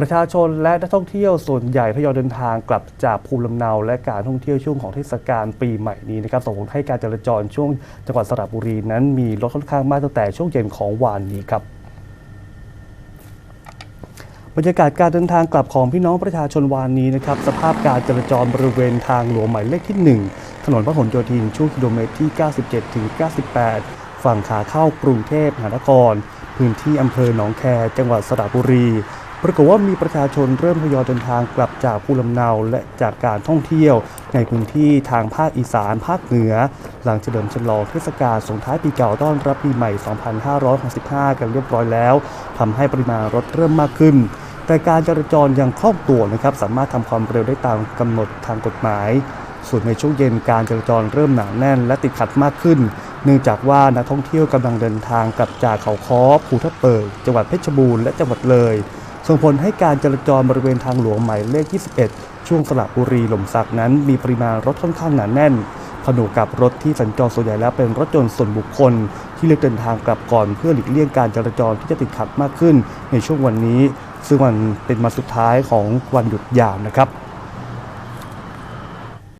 ประชาชนและนักท่องเที่ยวส่วนใหญ่ทยอยเดินทางกลับจากภูมิลำเนา และการท่องเที่ยวช่วงของเทศกาลปีใหม่นี้นะครับส่งผลให้การจราจรช่วงจังหวัดสระบุรีนั้นมีรถค่อนข้างมากตั้งแต่ช่วงเย็นของวานนี้ครับบรรยากาศการเดินทางกลับของพี่น้องประชาชนวานนี้นะครับสภาพการจราจรบริเวณทางหลวงหมายเลขที่ 1 ถนนพหลโยธินช่วงกิโลเมตรที่ 97ถึง98 ฝั่งขาเข้ากรุงเทพมหานคร พื้นที่อำเภอหนองแคจังหวัดสระบุรี ปรากฏว่ามีประชาชนเริ่มทยอยเดินทางกลับจากภูลำเนาและจากการท่องเที่ยว ในพื้นที่ทางภาคอีสานภาคเหนือ หลังเฉลิมฉลองเทศกาลส่งท้ายปีเก่าต้อนรับปีใหม่ 2565 กันเรียบร้อยแล้วทำให้ปริมาณรถเริ่มมากขึ้น แต่การจราจรยังคล่องตัวนะครับสามารถทำความเร็วได้ตามกำหนดทางกฎหมาย ส่วนในช่วงเย็นการจราจรเริ่มหนาแน่นและติดขัดมากขึ้น เนื่องจากว่านักท่องเที่ยวกำลังเดินทางกลับจากเขาค้อภูทับเบิกจังหวัดเพชรบูรณ์และจังหวัดเลย ส่งผลให้การจราจรบริเวณทางหลวงหมายเลข 21 ช่วงสระบุรีหล่มสักนั้น มีปริมาณรถค่อนข้างหนาแน่นผนวกกับรถที่สัญจรส่วนใหญ่แล้วเป็นรถยนต์ส่วนบุคคล ที่เลือกเดินทางกลับก่อนเพื่อหลีกเลี่ยงการจราจรที่จะติดขัดมากขึ้นในช่วงวันนี้ ซึ่งวันเป็นมาสุดท้ายของวันหยุดยาวนะครับ